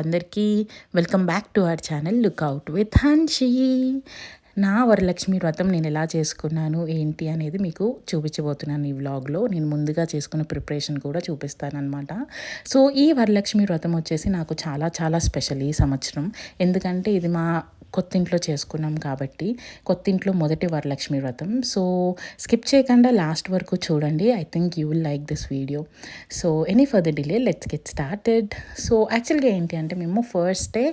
అందరికీ welcome back to our channel lookout with Hanshi. నా వరలక్ష్మి వ్రతం నేను ఎలా చేసుకున్నాను ఏంటి అనేది మీకు చూపించబోతున్నాను ఈ వ్లాగ్లో. నేను ముందుగా చేసుకున్న ప్రిపరేషన్ కూడా చూపిస్తానమాట సో ఈ వరలక్ష్మి వ్రతం వచ్చేసి నాకు చాలా చాలా స్పెషల్ ఈ సంవత్సరం. ఎందుకంటే ఇది మా కొత్త ఇంట్లో చేసుకున్నాం కాబట్టి కొత్త ఇంట్లో మొదటి వరలక్ష్మి వ్రతం. సో స్కిప్ చేయకుండా లాస్ట్ వరకు చూడండి. I think you will like this video so any further delay let's get started so యాక్చువల్గా ఏంటి అంటే మేము ఫస్ట్ డే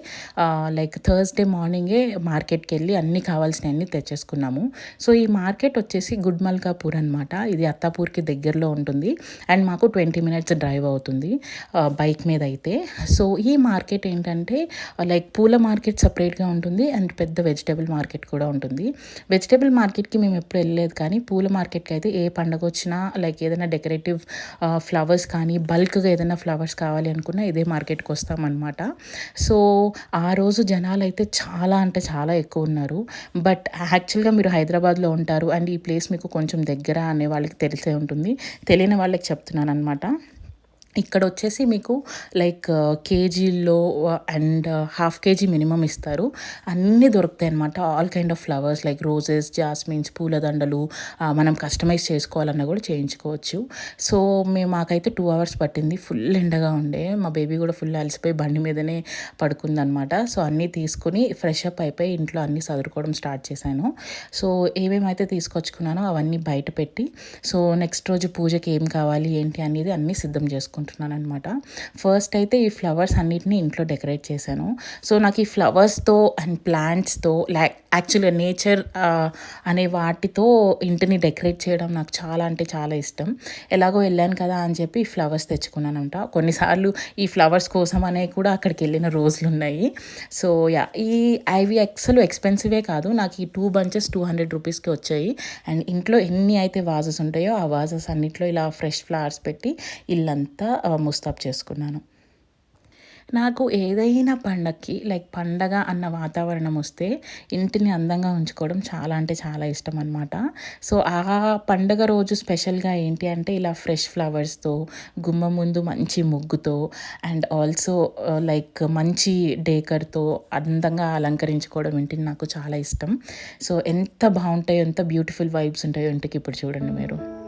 లైక్ థర్స్డే మార్నింగే మార్కెట్కి వెళ్ళి అన్నీ కావాల్సినవన్నీ తెచ్చేసుకున్నాము. సో ఈ మార్కెట్ వచ్చేసి గుడ్ మల్కాపూర్ అనమాట ఇది అత్తాపూర్కి దగ్గరలో ఉంటుంది. అండ్ మాకు ట్వంటీ మినిట్స్ డ్రైవ్ అవుతుంది బైక్ మీద అయితే. సో ఈ మార్కెట్ ఏంటంటే లైక్ పూల మార్కెట్ సపరేట్గా ఉంటుంది. అండ్ పెద్ద వెజిటేబుల్ మార్కెట్ కూడా ఉంటుంది. వెజిటేబుల్ మార్కెట్కి మేము ఎప్పుడు వెళ్ళలేదు కానీ పూల మార్కెట్కి అయితే ఏ పండగ వచ్చినా లైక్ ఏదైనా డెకరేటివ్ ఫ్లవర్స్ కానీ బల్క్గా ఏదైనా ఫ్లవర్స్ కావాలి అనుకున్నా ఇదే మార్కెట్కి వస్తామన్నమాట. సో ఆ రోజు జనాలు అయితే చాలా అంటే చాలా ఎక్కువ ఉన్నారు. బట్ యాక్చువల్గా మీరు హైదరాబాద్లో ఉంటారు అండ్ ఈ ప్లేస్ మీకు కొంచెం దగ్గర అనే వాళ్ళకి తెలిసే ఉంటుంది. తెలియని వాళ్ళకి చెప్తున్నాను అనమాట ఇక్కడ వచ్చేసి మీకు లైక్ కేజీల్లో అండ్ హాఫ్ కేజీ మినిమం ఇస్తారు. అన్నీ దొరుకుతాయి అనమాట all kind of flowers like roses jasmines పూలదండలు మనం కస్టమైజ్ చేసుకోవాలన్నా కూడా చేయించుకోవచ్చు. సో మేము మాకైతే టూ అవర్స్ పట్టింది. ఫుల్ ఎండగా ఉండే. మా బేబీ కూడా ఫుల్ అలసిపోయి బండి మీదనే పడుకుందనమాట సో అన్నీ తీసుకుని ఫ్రెష్ అప్ అయిపోయి ఇంట్లో అన్నీ చదువుకోవడం స్టార్ట్ చేశాను. సో ఏమేమైతే తీసుకొచ్చుకున్నానో అవన్నీ బయట పెట్టి సో నెక్స్ట్ రోజు పూజకి ఏం కావాలి ఏంటి అనేది అన్నీ సిద్ధం చేసుకుంటాను అనుకుంటున్నాను అనమాట ఫస్ట్ అయితే ఈ ఫ్లవర్స్ అన్నిటిని ఇంట్లో డెకరేట్ చేశాను. సో నాకు ఈ ఫ్లవర్స్తో అండ్ ప్లాంట్స్తో లైక్ యాక్చువల్గా నేచర్ అనే వాటితో ఇంటిని డెకరేట్ చేయడం నాకు చాలా అంటే చాలా ఇష్టం. ఎలాగో వెళ్ళాను కదా అని చెప్పి ఫ్లవర్స్ తెచ్చుకున్నానంట. కొన్నిసార్లు ఈ ఫ్లవర్స్ కోసం అనే కూడా అక్కడికి వెళ్ళిన రోజులు ఉన్నాయి. సో యా ఈ ఐవి ఎక్సలు ఎక్స్పెన్సివే కాదు. నాకు ఈ టూ బంచెస్ టూ హండ్రెడ్ రూపీస్కి వచ్చాయి. అండ్ ఇంట్లో ఎన్ని అయితే వాజెస్ ఉంటాయో ఆ వాజెస్ అన్నిట్లో ఇలా ఫ్రెష్ ఫ్లవర్స్ పెట్టి ఇల్లంతా ముస్తాబ్ చేసుకున్నాను. నాకు ఏదైనా పండగకి లైక్ పండగ అన్న వాతావరణం వస్తే ఇంటిని అందంగా ఉంచుకోవడం చాలా అంటే చాలా ఇష్టం అనమాట సో ఆ పండగ రోజు స్పెషల్గా ఏంటి అంటే ఇలా ఫ్రెష్ ఫ్లవర్స్తో గుమ్మ ముందు మంచి ముగ్గుతో అండ్ ఆల్సో లైక్ మంచి డేకర్తో అందంగా అలంకరించుకోవడం ఇంటిని నాకు చాలా ఇష్టం. సో ఎంత బాగుంటాయో ఎంత బ్యూటిఫుల్ వైబ్స్ ఉంటాయో ఇంటికి ఇప్పుడు చూడండి మీరు.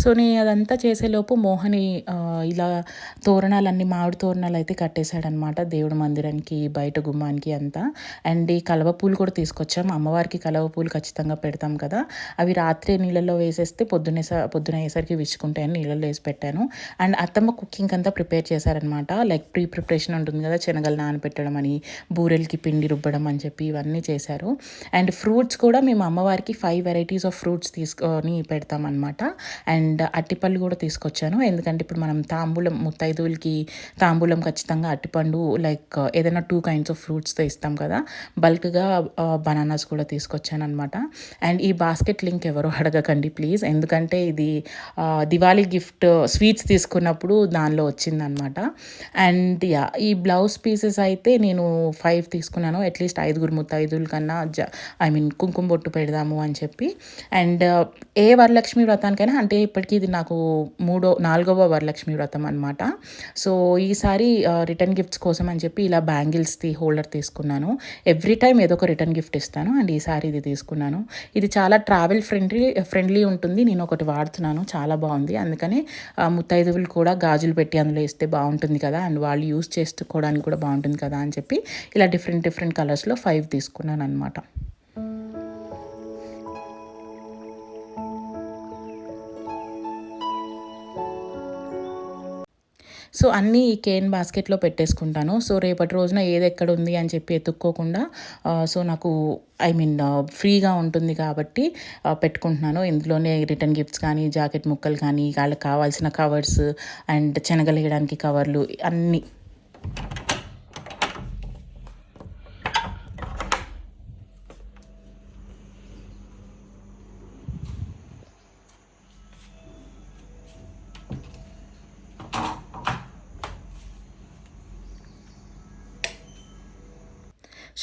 సో నేను అదంతా చేసేలోపు మోహని ఇలా తోరణాలన్నీ మామిడి తోరణాలు అయితే కట్టేశాడనమాట దేవుడి మందిరానికి బయట గుమ్మానికి అంతా. అండ్ ఈ కలవ పూలు కూడా తీసుకొచ్చాం. అమ్మవారికి కలవ పూలు ఖచ్చితంగా పెడతాం కదా. అవి రాత్రి నీళ్ళల్లో వేసేస్తే పొద్దునే పొద్దున అయ్యేసరికి విచ్చుకుంటాయని నీళ్ళల్లో వేసి పెట్టాను. అండ్ అత్తమ్మ కుకింగ్ అంతా ప్రిపేర్ చేశారనమాట లైక్ ప్రీ ప్రిపరేషన్ ఉంటుంది కదా శనగలు నానబెట్టడం అని బూరెలకి పిండి రుబ్బడం అని చెప్పి ఇవన్నీ చేశారు. అండ్ ఫ్రూట్స్ కూడా మేము అమ్మవారికి ఫైవ్ వెరైటీస్ ఆఫ్ ఫ్రూట్స్ తీసుకొని పెడతామన్నమాట. అండ్ అండ్ అట్టిపళ్ళు కూడా తీసుకొచ్చాను. ఎందుకంటే ఇప్పుడు మనం తాంబూలం ముత్తైదువులకి తాంబూలం ఖచ్చితంగా అట్టిపండు లైక్ uh, ఏదైనా టూ కైండ్స్ ఆఫ్ ఫ్రూట్స్తో ఇస్తాం కదా బల్క్గా uh, బనానాస్ కూడా తీసుకొచ్చాను అనమాట అండ్ ఈ బాస్కెట్ లింక్ ఎవరు అడగకండి ప్లీజ్. ఎందుకంటే ఇది uh, దివాళీ గిఫ్ట్ స్వీట్స్ తీసుకున్నప్పుడు దానిలో వచ్చిందనమాట అండ్ యా ఈ బ్లౌజ్ పీసెస్ అయితే నేను ఫైవ్ తీసుకున్నాను. అట్లీస్ట్ ఐదుగురు ముత్తైదుల కన్నా జ ఐ మీన్ కుంకుమ బొట్టు పెడదాము అని చెప్పి. అండ్ ఏ వరలక్ష్మి వ్రతానికైనా అంటే ఇప్పటికీ ఇది నాకు మూడో నాలుగవ వరలక్ష్మి వ్రతం అనమాట సో ఈసారి రిటర్న్ గిఫ్ట్స్ కోసం అని చెప్పి ఇలా బ్యాంగిల్స్ది హోల్డర్ తీసుకున్నాను. ఎవ్రీ టైం ఏదో ఒక రిటర్న్ గిఫ్ట్ ఇస్తాను. అండ్ ఈసారి ఇది తీసుకున్నాను. ఇది చాలా ట్రావెల్ ఫ్రెండ్లీ ఫ్రెండ్లీ ఉంటుంది. నేను ఒకటి వాడుతున్నాను. చాలా బాగుంది. అందుకని ముత్తైదువులు కూడా గాజులు పెట్టి అందులో ఇస్తే బాగుంటుంది కదా. అండ్ వాళ్ళు యూస్ చేసుకోవడానికి కూడా బాగుంటుంది కదా అని చెప్పి ఇలా డిఫరెంట్ డిఫరెంట్ కలర్స్లో ఫైవ్ తీసుకున్నాను అనమాట సో అన్నీ ఈ కేన్ బాస్కెట్లో పెట్టేసుకుంటాను. సో రేపటి రోజున ఏది ఎక్కడ ఉంది అని చెప్పి ఎత్తుక్కోకుండా సో నాకు ఐ మీన్ ఫ్రీగా ఉంటుంది కాబట్టి పెట్టుకుంటున్నాను. ఇందులోనే రిటర్న్ గిఫ్ట్స్ కానీ జాకెట్ ముక్కలు కానీ వాళ్ళకి కావాల్సిన కవర్స్ అండ్ శనగలేయడానికి కవర్లు అన్నీ.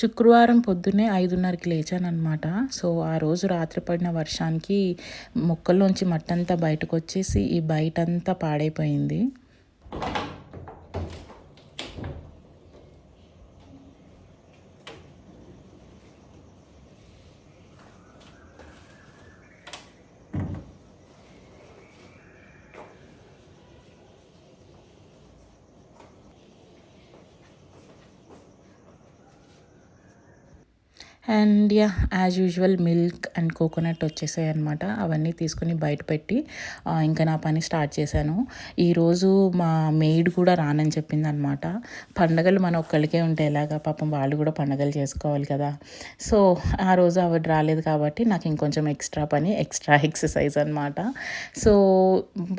శుక్రవారం పొద్దున్నే ఐదున్నరకి లేచానమాట సో ఆ రోజు రాత్రి పడిన వర్షానికి మొక్కల్లోంచి మట్టంతా బయటకు వచ్చేసి ఈ బయటంతా పాడైపోయింది. And yeah as usual milk and coconut వచ్చేసాయి అనమాట అవన్నీ తీసుకుని బయట పెట్టి ఇంకా నా పని స్టార్ట్ చేశాను. ఈరోజు మా మెయిడ్ కూడా రానని చెప్పింది అనమాట పండగలు మన ఒక్కళ్ళకే ఉంటే ఎలాగా? పాపం వాళ్ళు కూడా పండగలు చేసుకోవాలి కదా. సో ఆ రోజు ఆవిడ రాలేదు కాబట్టి నాకు ఇంకొంచెం ఎక్స్ట్రా పని ఎక్స్ట్రా ఎక్సర్సైజ్ అనమాట సో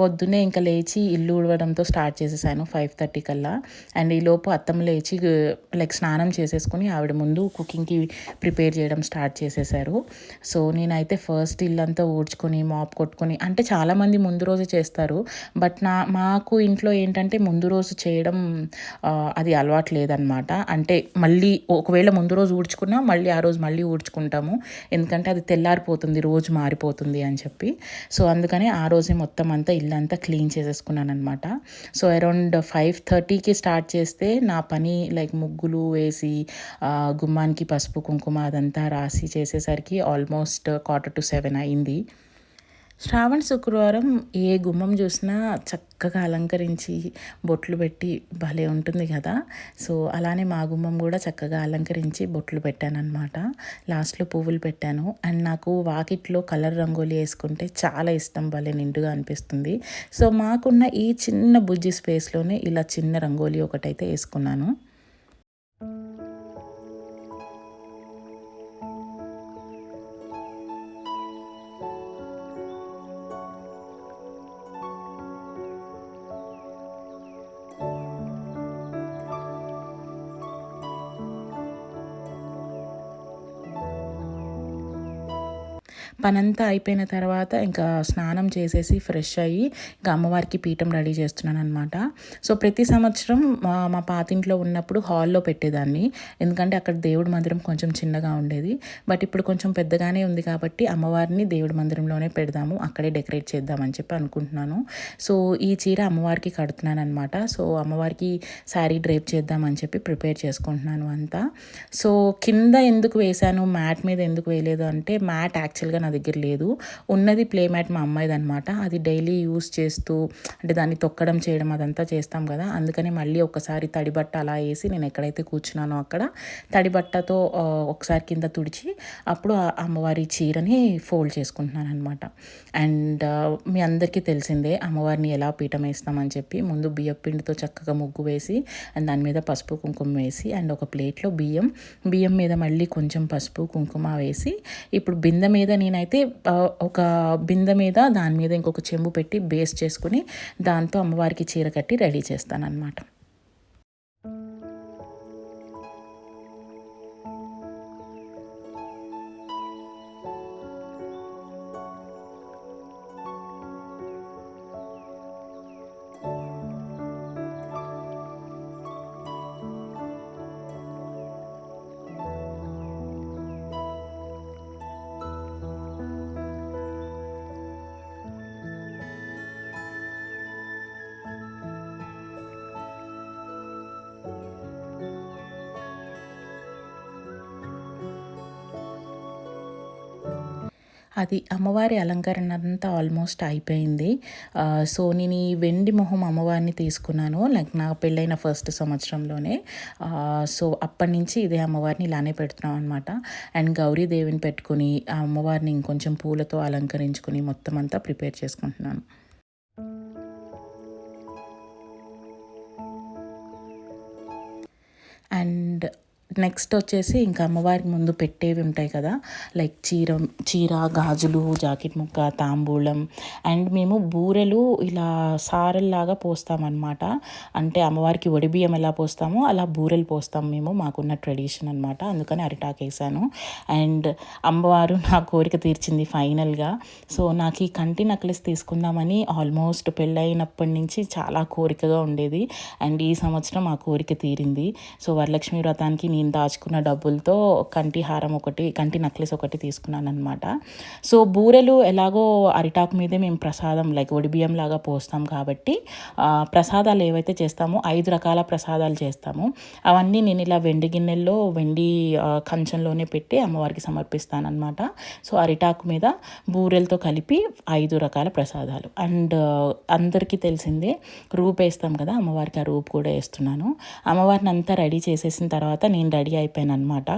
పొద్దున్నే ఇంకా లేచి ఇల్లు ఉడవడంతో స్టార్ట్ చేసేసాను ఫైవ్ థర్టీ కల్లా. అండ్ ఈలోపు అత్తమ్మ లేచి లైక్ స్నానం చేసేసుకుని ఆవిడ ముందు కుకింగ్కి ప్రిపేర్ ప్రిపేర్ చేయడం స్టార్ట్ చేసేసారు. సో నేనైతే ఫస్ట్ ఇల్లంతా ఊడ్చుకొని మాప్ కొట్టుకొని అంటే చాలామంది ముందు రోజు చేస్తారు. బట్ నా మాకు ఇంట్లో ఏంటంటే ముందు రోజు చేయడం అది అలవాటు లేదనమాట అంటే మళ్ళీ ఒకవేళ ముందు రోజు ఊడ్చుకున్నా మళ్ళీ ఆ రోజు మళ్ళీ ఊడ్చుకుంటాము. ఎందుకంటే అది తెల్లారిపోతుంది రోజు మారిపోతుంది అని చెప్పి. సో అందుకని ఆ రోజే మొత్తం అంతా ఇల్లంతా క్లీన్ చేసేసుకున్నాను అనమాట సో అరౌండ్ ఫైవ్ థర్టీకి స్టార్ట్ చేస్తే నా పని లైక్ ముగ్గులు వేసి గుమ్మానికి పసుపు కుంకుమ అదంతా రాసి చేసేసరికి ఆల్మోస్ట్ క్వార్టర్ టు సెవెన్ అయింది. శ్రావణ శుక్రవారం ఏ గుమ్మం చూసినా చక్కగా అలంకరించి బొట్లు పెట్టి భలే ఉంటుంది కదా. సో అలానే మా గుమ్మం కూడా చక్కగా అలంకరించి బొట్లు పెట్టాను అనమాట లాస్ట్లో పువ్వులు పెట్టాను. అండ్ నాకు వాకిట్లో కలర్ రంగోలీ వేసుకుంటే చాలా ఇష్టం భలే నిండుగా అనిపిస్తుంది. సో మాకున్న ఈ చిన్న బుజ్జి స్పేస్లోనే ఇలా చిన్న రంగోలీ ఒకటైతే వేసుకున్నాను. పనంతా అయిపోయిన తర్వాత ఇంకా స్నానం చేసేసి ఫ్రెష్ అయ్యి ఇంకా అమ్మవారికి పీఠం రెడీ చేస్తున్నాను అనమాట సో ప్రతి సంవత్సరం మా పాతింట్లో ఉన్నప్పుడు హాల్లో పెట్టేదాన్ని. ఎందుకంటే అక్కడ దేవుడి మందిరం కొంచెం చిన్నగా ఉండేది. బట్ ఇప్పుడు కొంచెం పెద్దగానే ఉంది కాబట్టి అమ్మవారిని దేవుడి మందిరంలోనే పెడదాము అక్కడే డెకరేట్ చేద్దామని చెప్పి అనుకుంటున్నాను. సో ఈ చీర అమ్మవారికి కడుతున్నాను అనమాట సో అమ్మవారికి శారీ డ్రైప్ చేద్దామని చెప్పి ప్రిపేర్ చేసుకుంటున్నాను అంతా. సో కింద ఎందుకు వేశాను మ్యాట్ మీద ఎందుకు వేయలేదు అంటే మ్యాట్ యాక్చువల్గా నా దగ్గర దగ్గర లేదు. ఉన్నది ప్లే మ్యాట్ మా అమ్మాయిది అనమాట అది డైలీ యూస్ చేస్తూ అంటే దాన్ని తొక్కడం చేయడం అదంతా చేస్తాం కదా. అందుకని మళ్ళీ ఒకసారి తడి బట్ట అలా వేసి నేను ఎక్కడైతే కూర్చున్నానో అక్కడ తడి బట్టతో ఒకసారి కింద తుడిచి అప్పుడు అమ్మవారి చీరని ఫోల్డ్ చేసుకుంటున్నాను అనమాట అండ్ మీ అందరికీ తెలిసిందే అమ్మవారిని ఎలా పీఠం వేస్తామని చెప్పి. ముందు బియ్యం పిండితో చక్కగా ముగ్గు వేసి అండ్ దాని మీద పసుపు కుంకుమ వేసి అండ్ ఒక ప్లేట్లో బియ్యం. బియ్యం మీద మళ్ళీ కొంచెం పసుపు కుంకుమ వేసి ఇప్పుడు బిందె మీద నేను అయితే ఒక బిందె మీద దాని మీద ఇంకొక చెంబు పెట్టి బేస్ చేసుకుని దాంతో అమ్మవారికి చీర కట్టి రెడీ చేస్తాను అది అమ్మవారి అలంకరణ అంతా ఆల్మోస్ట్ అయిపోయింది. సో నేను ఈ వెండి మొహం అమ్మవారిని తీసుకున్నాను. లైక్ నా పెళ్ళైన ఫస్ట్ సంవత్సరంలోనే. సో అప్పటి నుంచి ఇదే అమ్మవారిని ఇలానే పెడుతున్నాం అనమాట అండ్ గౌరీదేవిని పెట్టుకుని ఆ అమ్మవారిని ఇంకొంచెం పూలతో అలంకరించుకుని మొత్తం అంతా ప్రిపేర్ చేసుకుంటున్నాను. అండ్ నెక్స్ట్ వచ్చేసి ఇంకా అమ్మవారికి ముందు పెట్టేవి ఉంటాయి కదా లైక్ చీర చీర గాజులు జాకెట్ ముక్క తాంబూలం అండ్ మేము బూరెలు ఇలా సారల్లాగా పోస్తామన్నమాట. అంటే అమ్మవారికి బియ్యం ఎలా పోస్తామో అలా బూరెలు పోస్తాం మేము మాకున్న ట్రెడిషన్ అనమాట అందుకని అరిటాక్ వేసాను అండ్ అమ్మవారు నా కోరిక తీర్చింది ఫైనల్గా. సో నాకు ఈ కంటి నక్లెస్ తీసుకుందామని ఆల్మోస్ట్ పెళ్ళైనప్పటి నుంచి చాలా కోరికగా ఉండేది. అండ్ ఈ సంవత్సరం ఆ కోరిక తీరింది. సో వరలక్ష్మి వ్రతానికి నేను నేను దాచుకున్న డబ్బులతో కంటి హారం ఒకటి కంటి నెక్లెస్ ఒకటి తీసుకున్నాను అనమాట సో బూరెలు ఎలాగో అరిటాకు మీదే మేము ప్రసాదం లైక్ బియ్యం లాగా పోస్తాం కాబట్టి ప్రసాదాలు ఏవైతే చేస్తామో ఐదు రకాల ప్రసాదాలు చేస్తాము. అవన్నీ నేను ఇలా వెండి గిన్నెల్లో వెండి కంచంలోనే పెట్టి అమ్మవారికి సమర్పిస్తానమాట సో అరిటాకు మీద బూరెలతో కలిపి ఐదు రకాల ప్రసాదాలు. అండ్ అందరికీ తెలిసిందే రూప్ వేస్తాం కదా అమ్మవారికి ఆ రూప్ కూడా వేస్తున్నాను. అమ్మవారిని అంతా రెడీ చేసేసిన తర్వాత నేను రెడీ అయిపోయాను అనమాట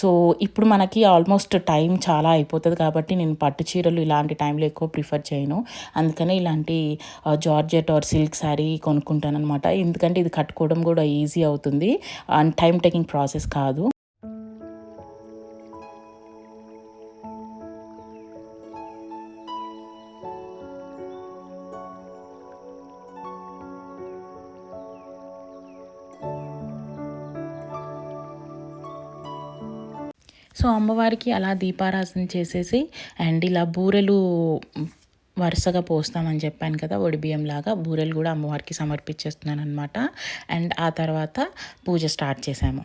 సో ఇప్పుడు మనకి ఆల్మోస్ట్ టైం చాలా అయిపోతుంది కాబట్టి నేను పట్టు చీరలు ఇలాంటి టైంలో ఎక్కువ ప్రిఫర్ చేయను. అందుకనే ఇలాంటి జార్జెట్ ఆర్ సిల్క్ శారీ కొనుక్కుంటాను అనమాట ఎందుకంటే ఇది కట్టుకోవడం కూడా ఈజీ అవుతుంది. అండ్ టైం టేకింగ్ ప్రాసెస్ కాదు. సో అమ్మవారికి అలా దీపారాధన చేసేసి అండ్ ఇలా బూరెలు వరుసగా పోస్తామని చెప్పాను కదా ఒడిబియ్యంలాగా లాగా బూరెలు కూడా అమ్మవారికి సమర్పించేస్తున్నాను అనమాట అండ్ ఆ తర్వాత పూజ స్టార్ట్ చేసాము.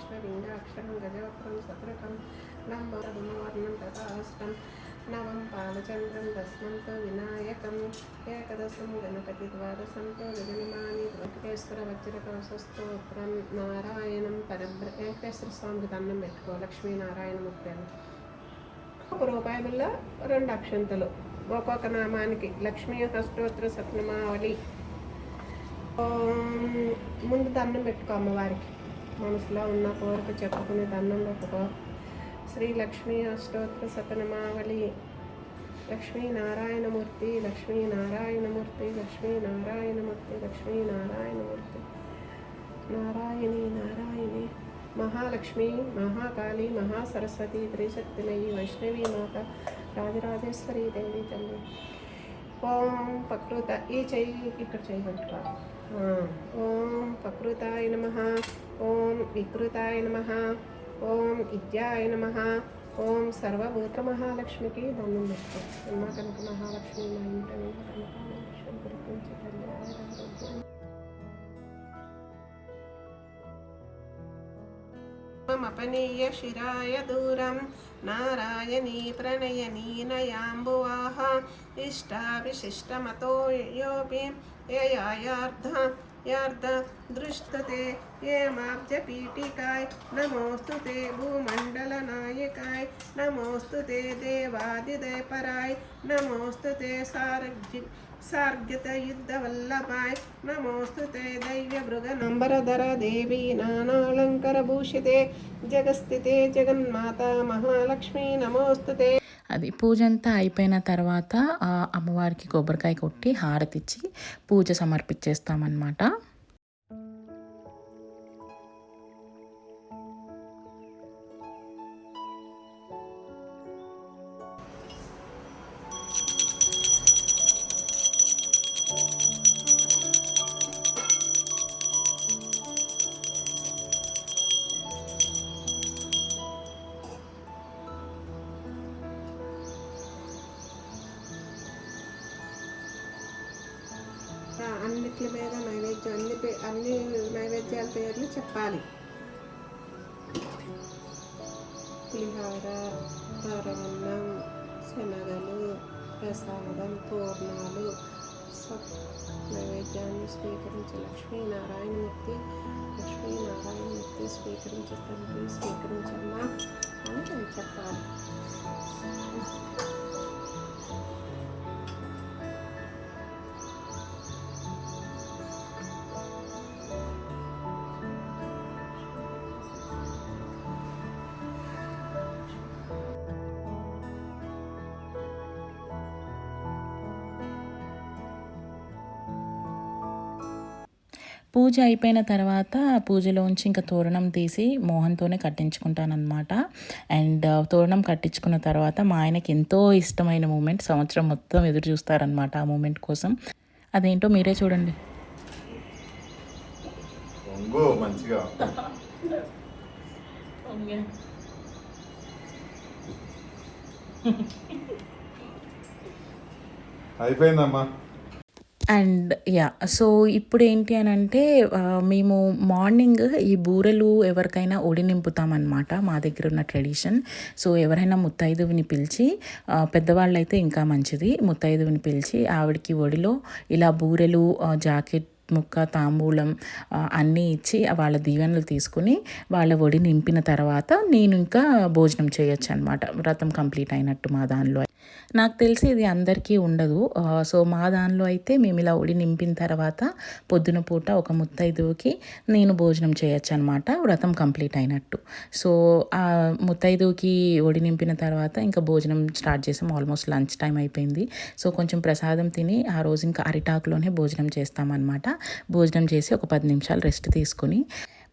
తృతీయం కృష్ణలింగాక్షరం గజవక్రం సతృకం నంబర్ణం తథాష్టం నవం పాలచంద్రం దశమంతో వినాయకం ఏకదశం గణపతి ద్వాదశంతో విజయమాని వెంకటేశ్వర వజ్రకవసస్తోత్రం నారాయణం పరబ్ర వెంకటేశ్వర స్వామికి దండం పెట్టుకో లక్ష్మీనారాయణమూర్తి అని. ఒక రూపాయి బిల్ల రెండు అక్షంతలు ఒక్కొక్క నామానికి లక్ష్మీ అష్టోత్తర సత్యనామావళి ముందు దండం పెట్టుకో అమ్మవారికి. మనసులో ఉన్న కోరిక చెప్పుకుని దండం పెట్టుకో శ్రీ లక్ష్మీ అష్టోత్తర సతనమావళి లక్ష్మీ నారాయణమూర్తి లక్ష్మీ నారాయణమూర్తి లక్ష్మీ నారాయణమూర్తి లక్ష్మీ నారాయణమూర్తి. నారాయణి నారాయణి. మహాలక్ష్మి మహాకాళి మహాసరస్వతి త్రిశక్తిమయి వైష్ణవి మాత రాజరాజేశ్వరి దేవి తల్లి. ఓం పకృత ఈ చెయ్యి ఇక్కడ చేయబట్టుకో ఓం పకృతాయ నమ. ఓం వికృతాయ నమ. ఓం విద్యాయ నమ. ఓం సర్వభూత మహాలక్ష్మికి దండం పెట్టుకో అమ్మ కనుక మహాలక్ష్మి మా ఇంట మపనీయ శిరాయ దూరం. నారాయణీ ప్రణయనీ నయాంబువాహ. ఇష్టావిశిష్టమతో యోపి యయాయార్ధ यार्धदृष्टते हेमाब्जपीटिकाय नमोऽस्तु ते भूमण्डलनायकाय, नमोऽस्तु ते देवादिदयपराय, नमोऽस्तु ते सारजि सार्ग्यतयुद्धवल्लभाय नमोऽस्तु ते दैव्यभृगनम्बरधर देवी नानालङ्करभूषिते, जगस्थिते जगन्माता महालक्ष्मी, नमोऽस्तु ते అది పూజ అంతా అయిపోయిన తర్వాత ఆ అమ్మవారికి కొబ్బరికాయ కొట్టి హారతిచ్చి పూజ సమర్పించేస్తామన్నమాట. అన్నిటి మీద నైవేద్యం అన్ని పే- అన్ని నైవేద్యాల పేర్లు చెప్పాలి. పులిహార పరవన్నం శనగలు ప్రసాదం పూర్ణాలు నైవేద్యాన్ని స్వీకరించి లక్ష్మీనారాయణమూర్తి లక్ష్మీనారాయణమూర్తి స్వీకరించి తండ్రి స్వీకరించమ్మా అని చెప్పాలి. పూజ అయిపోయిన తర్వాత పూజలోంచి ఇంకా తోరణం తీసి మోహన్తోనే కట్టించుకుంటానమాట అండ్ తోరణం కట్టించుకున్న తర్వాత మా ఆయనకి ఎంతో ఇష్టమైన మూమెంట్ సంవత్సరం మొత్తం ఎదురు చూస్తారనమాట ఆ మూమెంట్ కోసం. అదేంటో మీరే చూడండి. మంచిగా. అయిపోయిందమ్మా. And yeah. సో ఇప్పుడు ఏంటి అని అంటే మేము మార్నింగ్ ఈ బూరెలు ఎవరికైనా ఒడి నింపుతామన్నమాట మా దగ్గర ఉన్న ట్రెడిషన్. సో ఎవరైనా ముత్తైదువుని పిలిచి పెద్దవాళ్ళు అయితే ఇంకా మంచిది. ముత్తైదువుని పిలిచి ఆవిడకి ఒడిలో ఇలా బూరెలు జాకెట్ ముక్క తాంబూలం అన్నీ ఇచ్చి వాళ్ళ దీవెనలు తీసుకుని వాళ్ళ ఒడి నింపిన తర్వాత నేను ఇంకా భోజనం చేయొచ్చు అనమాట వ్రతం కంప్లీట్ అయినట్టు మా దానిలో నాకు తెలిసి ఇది అందరికీ ఉండదు. సో మా దానిలో అయితే మేము ఇలా ఒడి నింపిన తర్వాత పొద్దున పూట ఒక ముత్తైదువుకి నేను భోజనం చేయొచ్చు అనమాట వ్రతం కంప్లీట్ అయినట్టు. సో ఆ ముత్తైదువుకి ఒడి నింపిన తర్వాత ఇంకా భోజనం స్టార్ట్ చేసాం. ఆల్మోస్ట్ లంచ్ టైం అయిపోయింది. సో కొంచెం ప్రసాదం తిని ఆ రోజు ఇంకా అరిటాకులోనే భోజనం చేస్తామన్నమాట. భోజనం చేసి ఒక పది నిమిషాలు రెస్ట్ తీసుకొని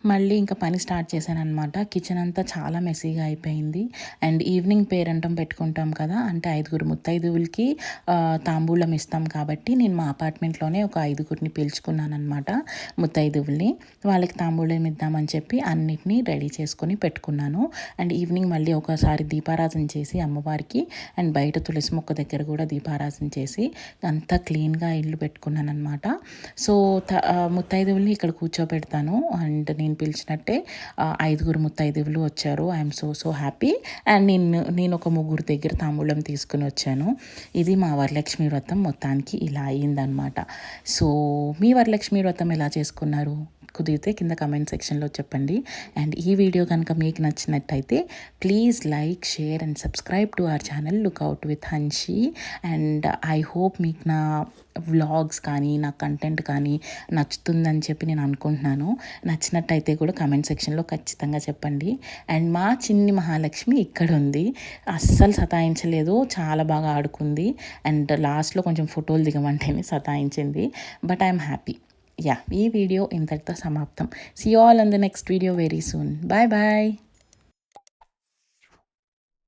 మళ్ళీ ఇంకా పని స్టార్ట్ చేశాను అనమాట కిచెన్ అంతా చాలా మెస్సీగా అయిపోయింది. అండ్ ఈవినింగ్ పేరంటం పెట్టుకుంటాం కదా అంటే ఐదుగురు ముత్తైదువులకి తాంబూలం ఇస్తాం కాబట్టి నేను మా అపార్ట్మెంట్లోనే ఒక ఐదుగురిని పిలుచుకున్నాను అనమాట ముత్తైదువుల్ని. వాళ్ళకి తాంబూలం ఇద్దామని చెప్పి అన్నిటినీ రెడీ చేసుకొని పెట్టుకున్నాను. అండ్ ఈవినింగ్ మళ్ళీ ఒకసారి దీపారాధన చేసి అమ్మవారికి అండ్ బయట తులసి మొక్క దగ్గర కూడా దీపారాధన చేసి అంతా క్లీన్గా ఇల్లు పెట్టుకున్నాను అనమాట సో త- ముత్తైదువుల్ని ఇక్కడ కూర్చోబెడతాను. అండ్ నేను పిలిచినట్టే ఐదుగురు ముత్తైదువులు వచ్చారు. I'm so so happy and నేను నేను ఒక ముగ్గురు దగ్గర తాంబూలం తీసుకుని వచ్చాను. ఇది మా వరలక్ష్మి వ్రతం మొత్తానికి ఇలా అయ్యిందనమాట సో మీ వరలక్ష్మి వ్రతం ఎలా చేసుకున్నారు? కుదిరితే కింద కమెంట్ సెక్షన్లో చెప్పండి. అండ్ ఈ వీడియో కనుక మీకు నచ్చినట్టయితే please like share and subscribe to our channel lookout with Hanshi and I hope మీకు నా వ్లాగ్స్ కానీ నా కంటెంట్ కానీ నచ్చుతుందని చెప్పి నేను అనుకుంటున్నాను. నచ్చినట్టయితే కూడా కమెంట్ సెక్షన్లో ఖచ్చితంగా చెప్పండి. అండ్ మా చిన్ని మహాలక్ష్మి ఇక్కడ ఉంది అస్సలు సతాయించలేదు. చాలా బాగా ఆడుకుంది. అండ్ లాస్ట్లో కొంచెం ఫోటోలు దిగమంటేనే సతాయించింది. But I'm happy. యా ఈ వీడియో ఇంతటితో సమాప్తం. See all on the next video very soon bye bye